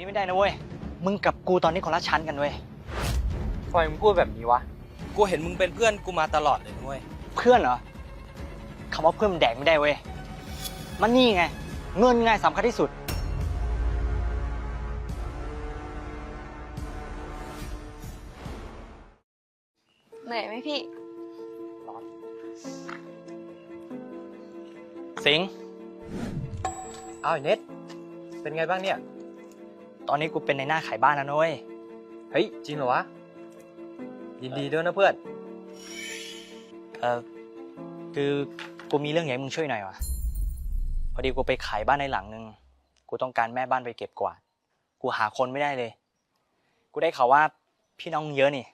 นี้ไม่ได้นะเว้ย มึงกับกูตอนนี้คนละชั้นกันเว้ยทำไมมึงพูดแบบนี้วะ กูเห็นมึงเป็นเพื่อนกูมาตลอดเลยนะเว้ย เพื่อนเหรอคำว่าเพื่อนมันแดกไม่ได้เว้ย มันนี่ไง เงินไงสำคัญที่สุด เหนื่อยไหมพี่ สิงห์อ้าวไอ้เน็ตเป็นไงบ้างเนี่ย ตอนนี้กูเป็นในหน้าขายบ้านแล้วนะเว้ยเฮ้ย จริงเหรอวะ ยินดีด้วยนะเพื่อน เออคือกูมีเรื่องอยากให้มึงช่วยหน่อยวะพอดีกูไปขายบ้านในหลังนึง กูต้องการแม่บ้านไปเก็บกวาด กูหาคนไม่ได้เลย กูได้ข่าวว่าพี่น้องมึงเยอะนี่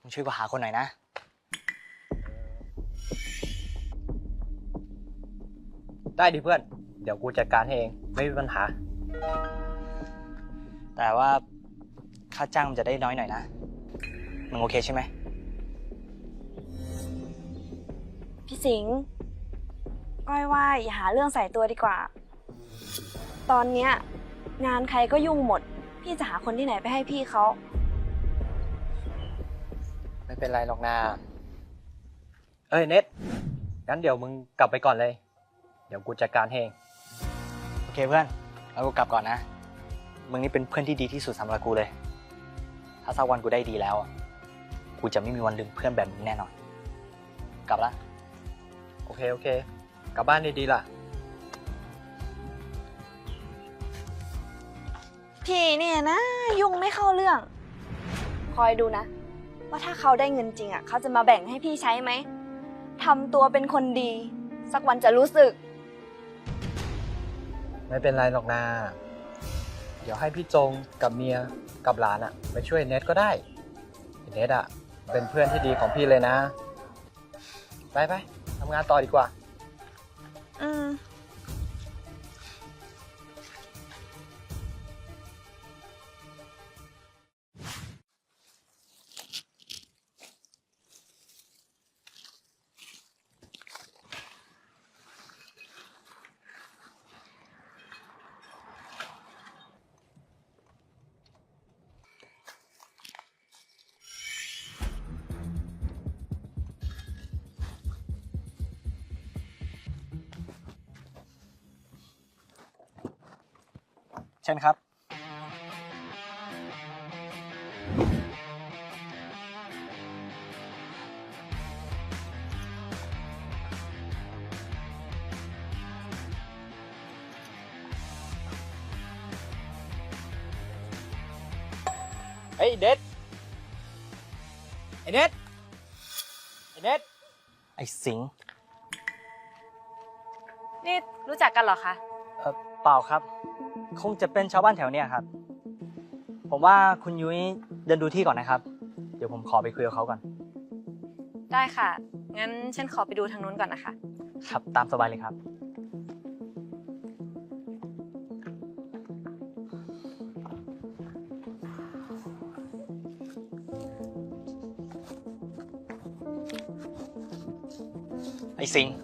มึงช่วยกูหาคนหน่อยนะ ได้ดิเพื่อน เดี๋ยวกูจัดการให้เอง ไม่มีปัญหา แต่ว่าค่าจ้างมันจะได้น้อยหน่อยนะ มึงโอเคใช่ไหม พี่สิงห์ก้อยว่าอย่าหาเรื่องใส่ตัวดีกว่า ตอนเนี้ยงานใครก็ยุ่งหมด พี่จะหาคนที่ไหนไปให้พี่เขา ไม่เป็นไรหรอกนา เอ้ยเน็ตงั้นเดี๋ยวมึงกลับไปก่อนเลย เดี๋ยวกูจัดการให้เอง โอเคเพื่อนแล้วกูกลับก่อนนะ มึงนี่เป็นเพื่อนที่ดีที่สุดสำหรับกูเลย ถ้าสักวันกูได้ดีแล้วอะกูจะไม่มีวันลืมเพื่อนแบบมึงแน่นอน กลับละ โอเค โอเค กลับบ้านดีๆล่ะ พี่เนี่ยนะ ยุ่งไม่เข้าเรื่อง คอยดูนะ ว่าถ้าเขาได้เงินจริงอะ เขาจะมาแบ่งให้พี่ใช้ไหมทำตัวเป็นคนดี สักวันจะรู้สึก ไม่เป็นไรหรอกนาเดี๋ยวให้พี่จงกับเมียกับหลานอะไปช่วยเน็ตก็ได้เน็ตอะเป็นเพื่อนที่ดีของพี่เลยนะ ไปไปทำงานต่อดีกว่า ช่นครับ เฮ้ยเน็ตไอ้เน็ตไอ้เน็ตไอ้สิงห์นี่รู้จักกันเหรอคะ เอ่อเปล่าครับ คงจะเป็นชาวบ้านแถวเนี้ยครับ ผมว่าคุณยุ้ยเดินดูที่ก่อนนะครับ เดี๋ยวผมขอไปคุยกับเขาก่อน ได้ค่ะ งั้นฉันขอไปดูทางนู้นก่อนนะคะ ครับ ตามสบายเลยครับ ไอ้สิงห์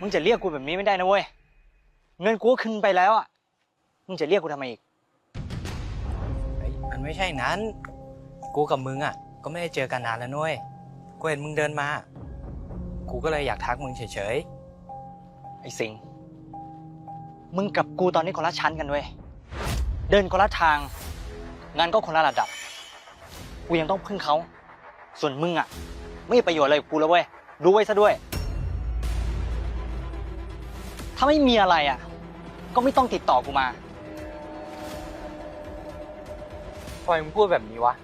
มึงจะเรียกกูแบบนี้ไม่ได้นะเว้ย เงินกูก็ขึ้นไปแล้วอะ มึงจะเรียกกูทำไมอีกเฮ้ยมันไม่ใช่นั้น กูกับมึงอะ ก็ไม่ได้เจอกันนานแล้วนุ้ยกูเห็นมึงเดินมา กูก็เลยอยากทักมึงเฉยไอ้สิงห์มึงกับกูตอนนี้คนละชั้นกันเว้ย เดินคนละทาง งานก็คนละระดับ กูยังต้องพึ่งเขา ส่วนมึงอะ ไม่มีประโยชน์อะไรกับกูแล้วเว้ย รู้ไว้ซะด้วย ถ้าไม่มีอะไรอะ ก็ไม่ต้องติดต่อกูมา ทำไมมึงพูดแบบนี้วะ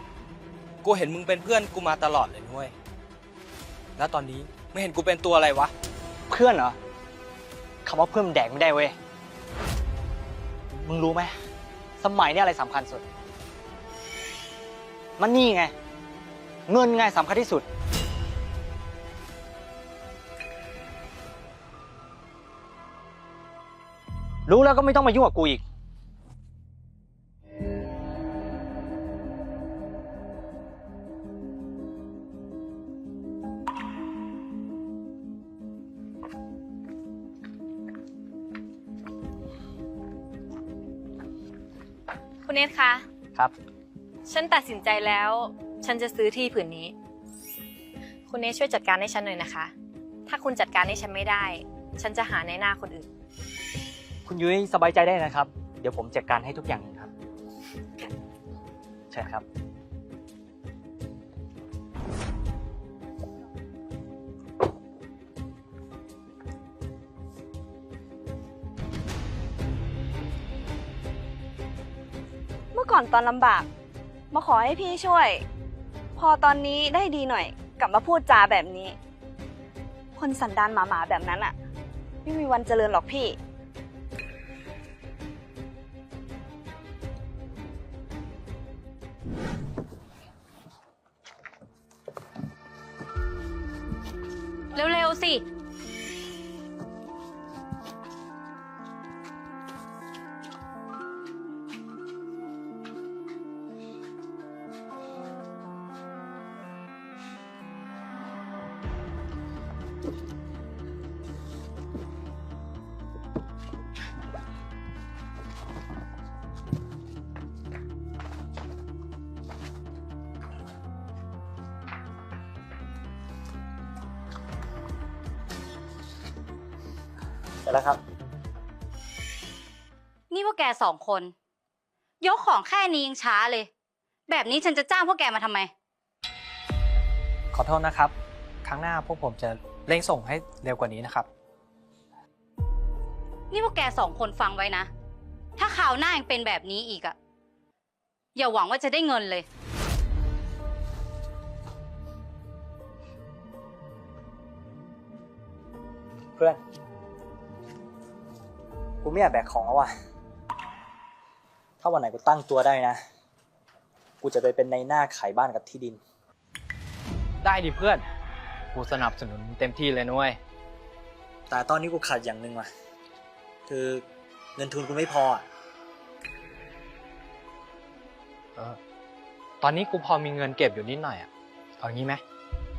ๆกูเห็นมึงเป็นเพื่อนกูมาตลอดเลยนุ้ย แล้วตอนนี้ไม่เห็นกูเป็นตัวอะไรวะ เพื่อนเหรอคำว่าเพื่อนมันแดกไม่ได้เว้ย มึงรู้ไหม สมัยนี้อะไรสำคัญสุด มันนี่ไง เงินไงสำคัญที่สุด รู้แล้วก็ไม่ต้องมายุ่งกับกูอีก คุณเนทคะ ครับ ฉันตัดสินใจแล้ว ฉันจะซื้อที่ผืนนี้ คุณเนทช่วยจัดการให้ฉันหน่อยนะคะ ถ้าคุณจัดการให้ฉันไม่ได้ ฉันจะหาในหน้าคนอื่น คุณยุ้ยสบายใจได้นะครับ เดี๋ยวผมจัดการให้ทุกอย่างเองครับ ใช่ครับ ตอนลำบาก มาขอให้พี่ช่วย พอตอนนี้ได้ดีหน่อย กลับมาพูดจาแบบนี้ คนสันดานหมาๆแบบนั้นอะไม่มีวันเจริญหรอกพี่ เร็วๆสิ ร็จแล้วครับ นี่พวกแกสองคน ยกของแค่นี้ยังช้าเลย แบบนี้ฉันจะจ้างพวกแกมาทำไม ขอโทษนะครับ ครั้งหน้าพวกผมจะเร่งส่งให้เร็วกว่านี้นะครับ นี่พวกแกสองคนฟังไว้นะ ถ้าข่าวหน้ายังเป็นแบบนี้อีกอะอย่าหวังว่าจะได้เงินเลย เพื่อน กูไม่อยากแบกของแล้วว่ะ ถ้าวันไหนกูตั้งตัวได้นะ กูจะไปเป็นในหน้าขายบ้านกับที่ดิน ได้ดิเพื่อน กูสนับสนุนเต็มที่เลยนุ้ย แต่ตอนนี้กูขาดอย่างหนึ่งว่ะ คือเงินทุนกูไม่พออะเออ ตอนนี้กูพอมีเงินเก็บอยู่นิดหน่อยอะเอางี้ไหม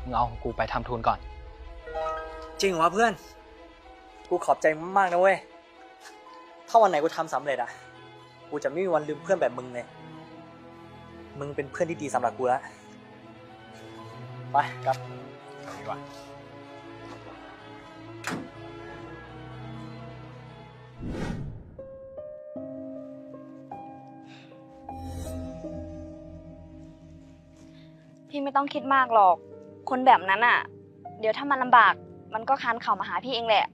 มึงเอาของกูไปทำทุนก่อน จริงเหรอวะเพื่อน กูขอบใจมึงมากนะเว้ย ถ้าวันไหนกูทำสำเร็จอะกูจะไม่มีวันลืมเพื่อนแบบมึงเลย มึงเป็นเพื่อนที่ดีสำหรับกูแล้ว ไปกลับดีกว่าพี่ไม่ต้องคิดมากหรอก คนแบบนั้นอะเดี๋ยวถ้ามันลำบาก มันก็คานเข่ามาหาพี่เองแหละ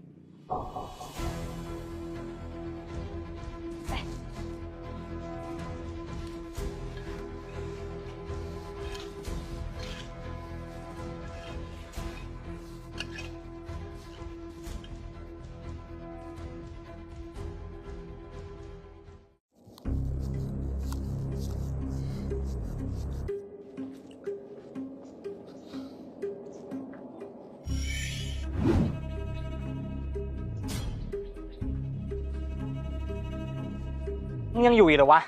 ยังอยู่อีกเหรอวะ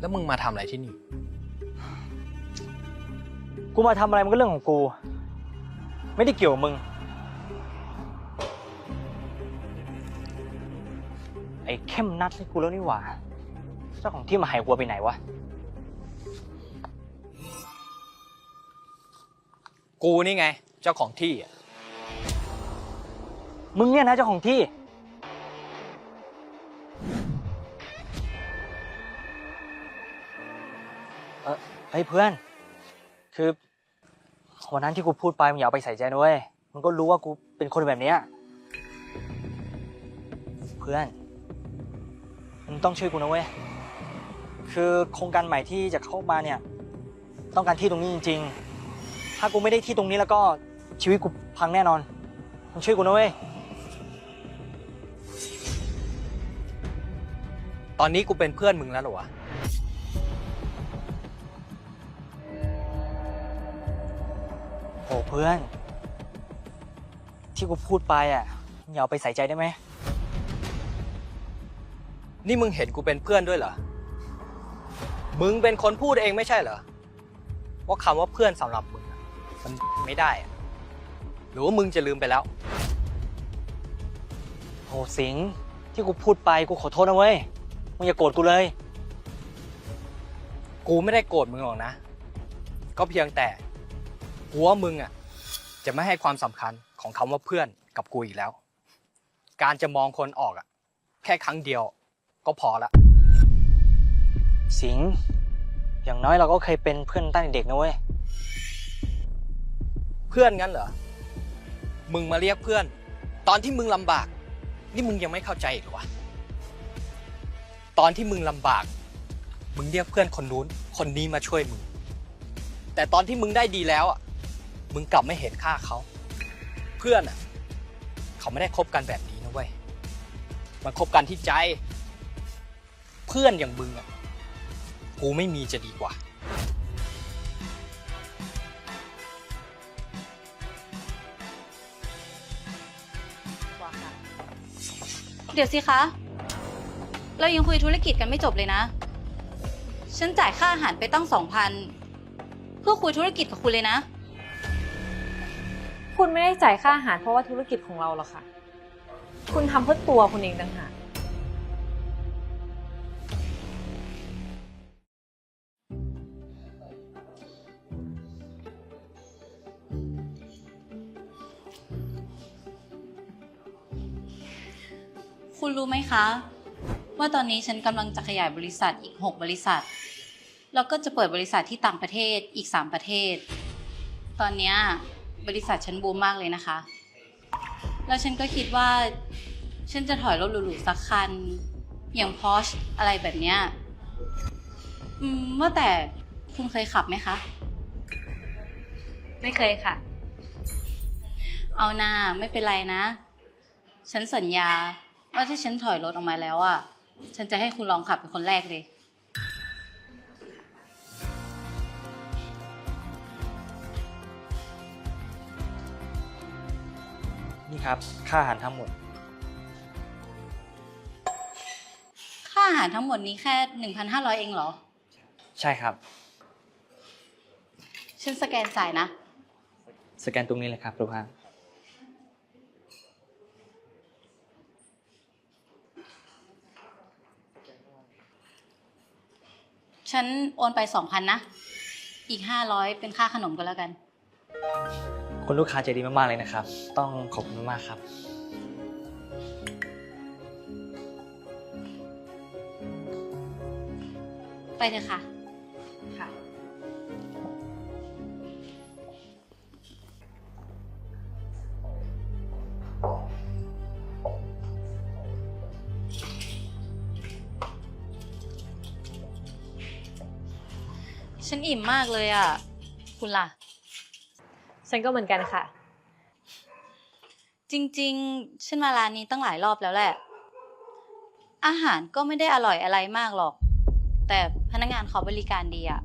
แล้วมึงมาทำอะไรที่นี่ กูมาทำอะไรมันก็เรื่องของกู ไม่ได้เกี่ยวกับมึง ไอ้เข้มนัดให้กูแล้วนี่หว่า เจ้าของที่มาหายวัวไปไหนวะ กูนี่ไง เจ้าของที่อะมึงเนี่ยนะเจ้าของที่ เฮ้ยเพื่อน คือวันนั้นที่กูพูดไปมึงอย่าเอาไปใส่ใจนะเว้ยมึงก็รู้ว่ากูเป็นคนแบบเนี้ยเพื่อนมึงต้องช่วยกูนะเว้ยคือโครงการใหม่ที่จะเข้ามาเนี่ย ต้องการที่ตรงนี้จริง ๆ ถ้ากูไม่ได้ที่ตรงนี้แล้วก็ชีวิตกูพังแน่นอนมึงช่วยกูนะเว้ยตอนนี้กูเป็นเพื่อนมึงแล้วเหรอวะ โอ้เพื่อน ที่กูพูดไปอะอย่าเอาไปใส่ใจได้ไหม นี่มึงเห็นกูเป็นเพื่อนด้วยเหรอ มึงเป็นคนพูดเองไม่ใช่เหรอ ว่าคำว่าเพื่อนสำหรับมึงอะมันไม่ได้อะหรือว่ามึงจะลืมไปแล้วโอ้สิงห์ที่กูพูดไปกูขอโทษนะเว้ย มึงอย่าโกรธกูเลย กูไม่ได้โกรธมึงหรอกนะ ก็เพียงแต่ หัวมึงอะจะไม่ให้ความสำคัญของคำว่าเพื่อนกับกูอีกแล้ว การจะมองคนออกอะ แค่ครั้งเดียวก็พอละ สิงห์อย่างน้อยเราก็เคยเป็นเพื่อนตั้งแต่เด็กนะเว้ย เพื่อนงั้นเหรอ มึงมาเรียกเพื่อน ตอนที่มึงลำบาก นี่มึงยังไม่เข้าใจอีกเหรอวะ ตอนที่มึงลำบาก มึงเรียกเพื่อนคนนู้น คนนี้มาช่วยมึง แต่ตอนที่มึงได้ดีแล้วอะ มึงกลับไม่เห็นค่าเขา เพื่อนอะ เขาไม่ได้คบกันแบบนี้นะเว้ย มันคบกันที่ใจ เพื่อนอย่างมึงอะ กูไม่มีจะดีกว่า เดี๋ยวสิคะ เรายังคุยธุรกิจกันไม่จบเลยนะ ฉันจ่ายค่าอาหารไปตั้งสองพันเพื่อคุยธุรกิจกับคุณเลยนะ คุณไม่ได้จ่ายค่าอาหารเพราะว่าธุรกิจของเราหรอกค่ะ คุณทำเพื่อตัวคุณเองต่างหาก คุณรู้ไหมคะ ว่าตอนนี้ฉันกำลังจะขยายบริษัทอีก 6 บริษัท แล้วก็จะเปิดบริษัทที่ต่างประเทศอีก 3 ประเทศ ตอนเนี้ย บริษัทฉันบูมมากเลยนะคะ แล้วฉันก็คิดว่า ฉันจะถอยรถหรูๆสักคัน อย่างพอชอะไรแบบเนี้ยอืมว่าแต่คุณเคยขับไหมคะ ไม่เคยค่ะ เอานาไม่เป็นไรนะ ฉันสัญญา ว่าถ้าฉันถอยรถออกมาแล้วอะ ฉันจะให้คุณลองขับเป็นคนแรกเลย นี่ครับ ค่าอาหารทั้งหมด ค่าอาหารทั้งหมดนี้แค่ 1,500 เองเหรอ ใช่ครับ ฉันสแกนจ่ายนะ สแกนตรงนี้เลยครับลูกค้าฉันโอนไป 2,000 นะ อีก 500 เป็นค่าขนมก็แล้วกัน คุณลูกค้าใจดีมากๆเลยนะครับ ต้องขอบคุณมากๆครับ ไปเถอะค่ะ ค่ะ ฉันอิ่มมากเลยอะ คุณล่ะ ฉันก็เหมือนกันค่ะ จริงๆ ฉันมาร้านนี้ตั้งหลายรอบแล้วแหละ อาหารก็ไม่ได้อร่อยอะไรมากหรอก แต่พนักงานเขาบริการดีอะ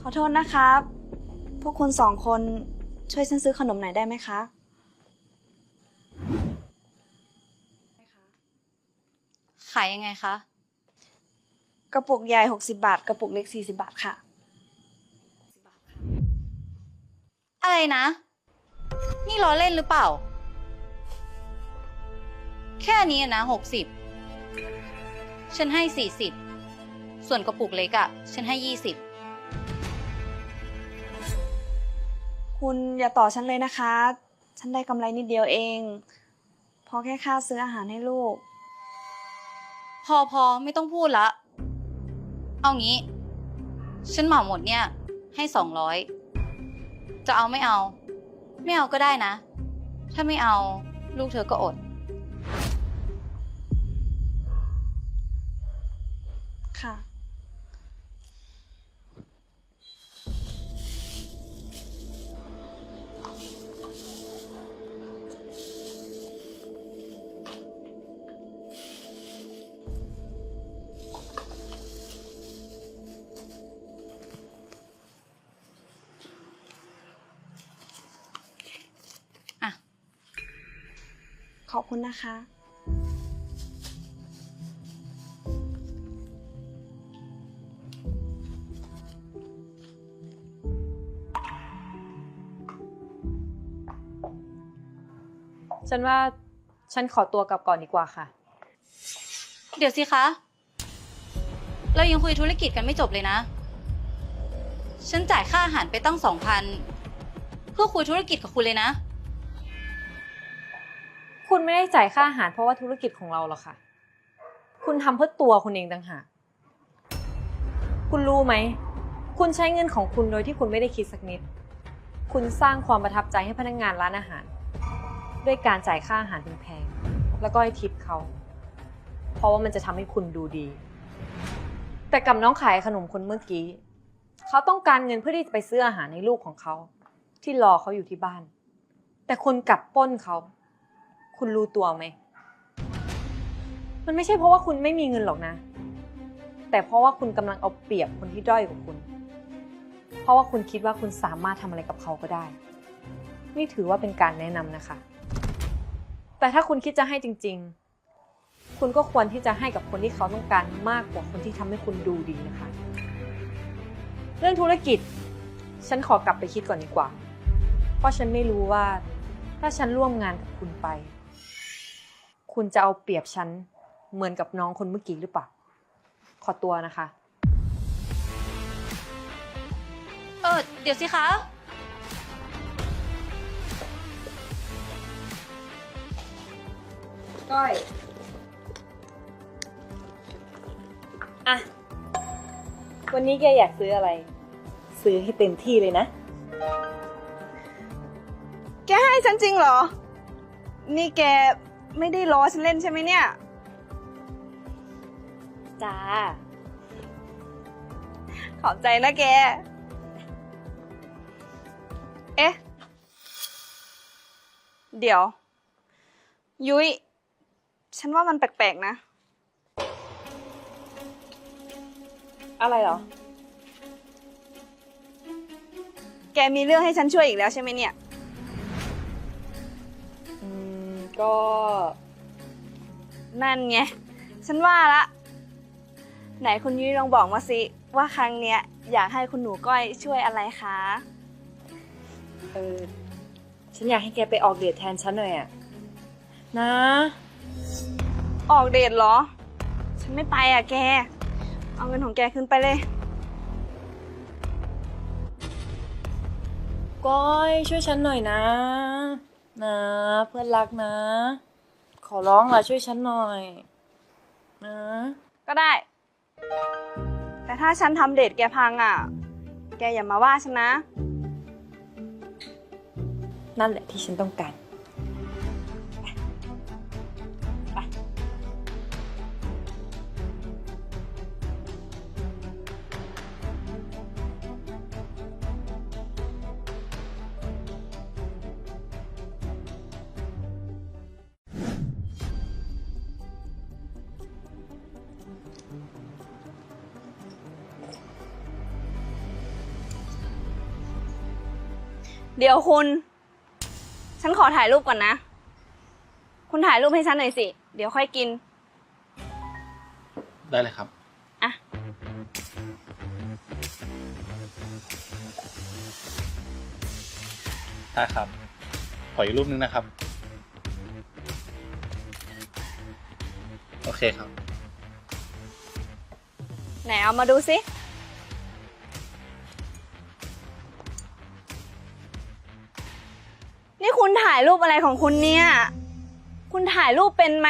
ขอโทษนะครับ พวกคุณสองคนช่วยฉันซื้อขนมหน่อยได้ไหมคะ ขายยังไงคะ กระปุกใหญ่60 บาท กระปุกเล็ก 40 บาทค่ะ อะไรนะ นี่ล้อเล่นหรือเปล่า แค่นี้นะ60 ฉันให้ 40 ส่วนกระปุกเล็กอะ่ะฉันให้ 20 คุณอย่าต่อฉันเลยนะคะ ฉันได้กำไรนิดเดียวเอง พอแค่ค่าซื้ออาหารให้ลูกพ อพอไม่ต้องพูดละ เอางี้ ฉันเหมาหมดเนี่ย ให้สองร้อย จะเอาไม่เอา ไม่เอาก็ได้นะ ถ้าไม่เอาลูกเธอก็อด ค่ะ คุณนะคะ ฉันว่าฉันขอตัวกลับก่อนดีกว่าค่ะ เดี๋ยวสิคะ เรายังคุยธุรกิจกันไม่จบเลยนะ ฉันจ่ายค่าอาหารไปตั้งสองพันเพื่อคุยธุรกิจกับคุณเลยนะ คุณไม่ได้จ่ายค่าอาหารเพราะว่าธุรกิจของเราหรอกค่ะ คุณทำเพื่อตัวคุณเองต่างหากคุณรู้ไหม คุณใช้เงินของคุณโดยที่คุณไม่ได้คิดสักนิด คุณสร้างความประทับใจให้พนักงานร้านอาหาร ด้วยการจ่ายค่าอาหารแพงๆแล้วก็ให้ทิปเขา เพราะว่ามันจะทำให้คุณดูดี แต่กับน้องขายขนมคนเมื่อกี้ เขาต้องการเงินเพื่อที่จะไปซื้ออาหารให้ลูกของเขา ที่รอเขาอยู่ที่บ้าน แต่คุณกลับป้นเขา คุณรู้ตัวไหม มันไม่ใช่เพราะว่าคุณไม่มีเงินหรอกนะ แต่เพราะว่าคุณกำลังเอาเปรียบคนที่ด้อยกว่าคุณ เพราะว่าคุณคิดว่าคุณสามารถทำอะไรกับเขาก็ได้ นี่ถือว่าเป็นการแนะนำนะคะ แต่ถ้าคุณคิดจะให้จริง ๆ คุณก็ควรที่จะให้กับคนที่เขาต้องการมากกว่าคนที่ทำให้คุณดูดีนะคะ เรื่องธุรกิจ ฉันขอกลับไปคิดก่อนดีกว่า เพราะฉันไม่รู้ว่าถ้าฉันร่วมงานกับคุณไป คุณจะเอาเปรียบฉันเหมือนกับน้องคนเมื่อกี้หรือเปล่า ขอตัวนะคะ เออเดี๋ยวสิคะ ก้อย อะ วันนี้แกอยากซื้ออะไร ซื้อให้เต็มที่เลยนะ แกให้ฉันจริงเหรอ นี่แก ไม่ได้ล้อฉันเล่นใช่ไหมเนี่ย จ้า ขอบใจนะแก เอ๊ะ เดี๋ยว ยุ้ย ฉันว่ามันแปลกๆนะ อะไรเหรอ แกมีเรื่องให้ฉันช่วยอีกแล้วใช่ไหมเนี่ย ก็ นั่นไง ฉันว่าละ ไหนคุณยุ้ยลองบอกมาสิ ว่าครั้งเนี้ยอยากให้คุณหนูก้อยช่วยอะไรคะ เออ ฉันอยากให้แกไปออกเดทแทนฉันหน่อยอะนะ ออกเดทเหรอ ฉันไม่ไปอะแก เอาเงินของแกขึ้นไปเลย ก้อยช่วยฉันหน่อยนะ นะ เพื่อนรักนะ ขอร้องล่ะช่วยฉันหน่อย นะ ก็ได้ แต่ถ้าฉันทำเดทแกพังอะ แกอย่ามาว่าฉันนะ นั่นแหละที่ฉันต้องการ เดี๋ยวคุณ ฉันขอถ่ายรูปก่อนนะ คุณถ่ายรูปให้ฉันหน่อยสิ เดี๋ยวค่อยกิน ได้เลยครับ อะ ได้ครับ ขออีกรูปนึงนะครับ โอเคครับ ไหนเอามาดูสิ คุณถ่ายรูปอะไรของคุณเนี่ย คุณถ่ายรูปเป็นไหม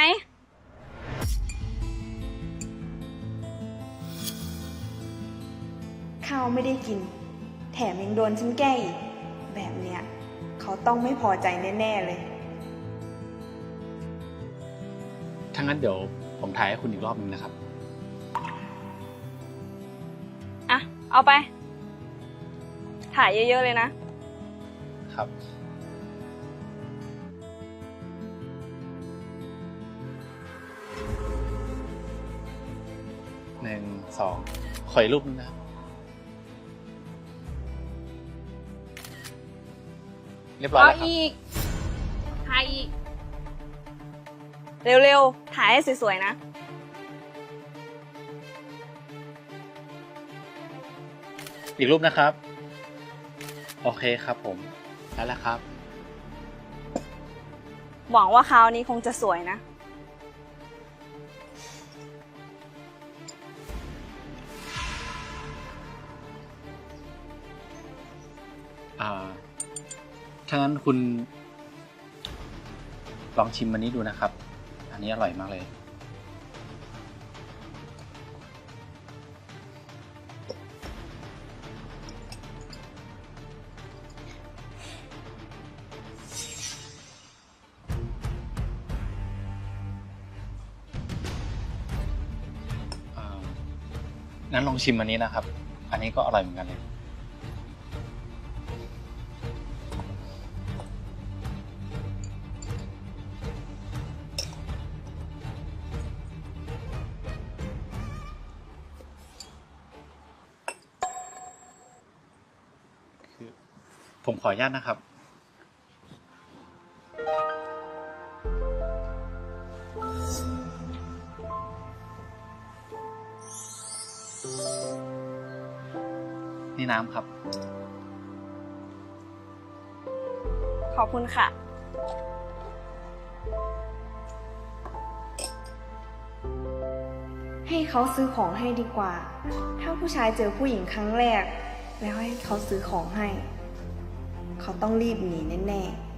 ข้าวไม่ได้กิน แถมยังโดนฉันแกล้งอีก แบบเนี้ย เขาต้องไม่พอใจแน่ ๆ เลยถ้างั้นเดี๋ยวผมถ่ายให้คุณอีกรอบนึงนะครับ อะ เอาไป ถ่ายเยอะ ๆ เลยนะ ครับ สองขออีกรูปนึงนะครับเรียบร้อยเอาแล้วครับ อีก ถ่ายอีก เร็วๆ ถ่ายให้สวยๆนะ อีกรูปนะครับ โอเคครับผมแล้วละครับ หวังว่าคราวนี้คงจะสวยนะ ถ้างั้นคุณ ลองชิมอันนี้ดูนะครับ อันนี้อร่อยมากเลยอ่างั้นลองชิมอันนี้นะครับ อันนี้ก็อร่อยเหมือนกันเลย ผมขออนุญาตนะครับ นี่น้ำครับ ขอบคุณค่ะ ให้เขาซื้อของให้ดีกว่า ถ้าผู้ชายเจอผู้หญิงครั้งแรก แล้วให้เขาซื้อของให้ เขาต้องรีบหนีแน่ๆ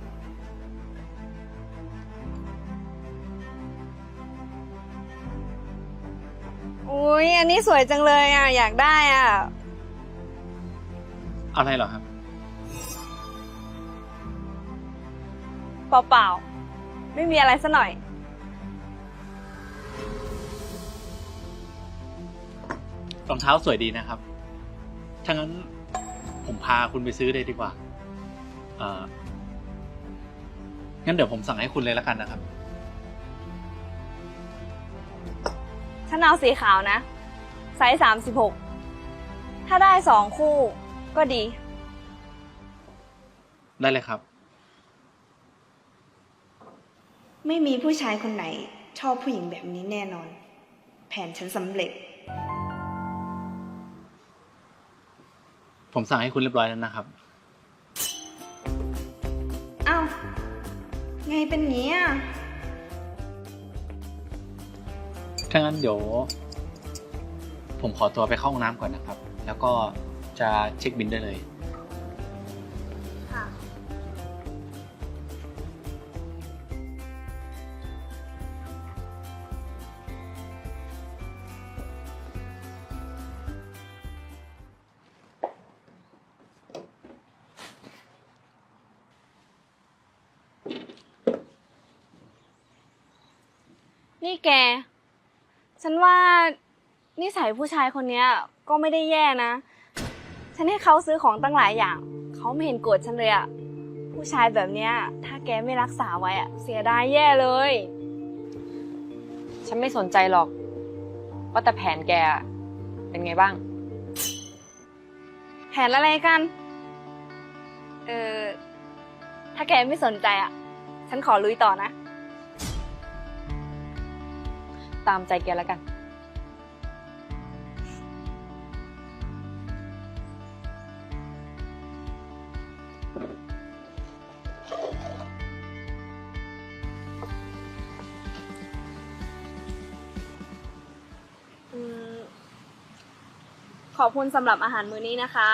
อุ้ยอันนี้สวยจังเลยอะ อยากได้อะ อะไรเหรอครับ เปล่าๆ ไม่มีอะไรซะหน่อย รองเท้าสวยดีนะครับถ้างั้นผมพาคุณไปซื้อเลยดีกว่าเอ่องั้นเดี๋ยวผมสั่งให้คุณเลยแล้วกันนะครับ ฉันเอาสีขาวนะ ไซส์สามสิบหก ถ้าได้สองคู่ก็ดี ได้เลยครับ ไม่มีผู้ชายคนไหน ชอบผู้หญิงแบบนี้แน่นอน แผนฉันสำเร็จ ผมสั่งให้คุณเรียบร้อยแล้วนะครับ ไงเป็นงี้อะถ้างั้นเดี๋ยว ผมขอตัวไปเข้าห้องน้ำก่อนนะครับ แล้วก็จะเช็คบินได้เลย ฉันว่านิสัยผู้ชายคนเนี้ยก็ไม่ได้แย่นะ ฉันให้เขาซื้อของตั้งหลายอย่าง เขาไม่เห็นโกรธฉันเลยอะผู้ชายแบบเนี้ย ถ้าแกไม่รักษาไว้อะเสียดายแย่เลย ฉันไม่สนใจหรอก ว่าแต่แผนแกอะเป็นไงบ้าง แผนอะไรกัน เออถ้าแกไม่สนใจอะฉันขอลุยต่อนะ ตามใจแกแล้วกันอืมขอบคุณสำหรับอาหารมื้อนี้นะคะ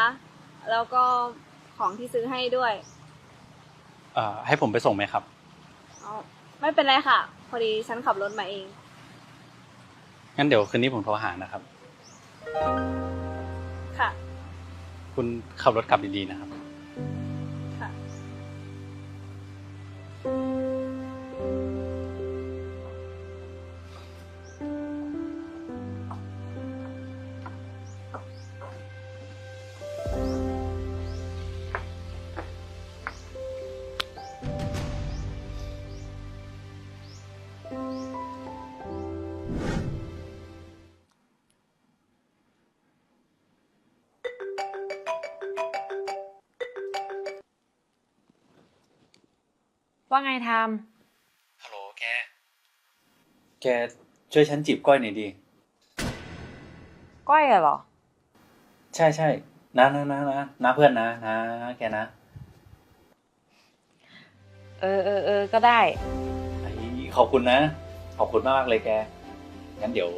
แล้วก็ของที่ซื้อให้ด้วย เอ่อให้ผมไปส่งไหมครับเอาไม่เป็นไรค่ะ พอดีฉันขับรถมาเอง งั้นเดี๋ยวคืนนี้ผมโทรหานะครับ ค่ะ คุณขับรถกลับดีๆนะครับ ว่าไงทฮัลโหลแก แกช่วยฉันจีบก้อยหน่อยดีำก้อยอะเหรอ ใช่ใช่นะนะนะนะนะเพื่อนนะนะแกนะ เออเออเออก็ได้ไอ้ขอบคุณนะ ขอบคุณมากๆเลยแก งั้นเดี๋ยว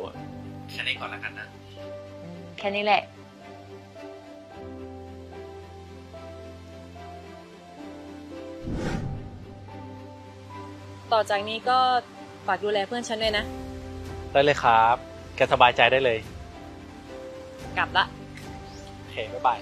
แค่นี้ก่อนแล้วกันนะ แค่นี้แหละ ต่อจากนี้ก็ฝากดูแลเพื่อนฉันด้วยนะ ได้เลยครับ แกสบายใจได้เลย กลับละโอเคบ๊ายบาย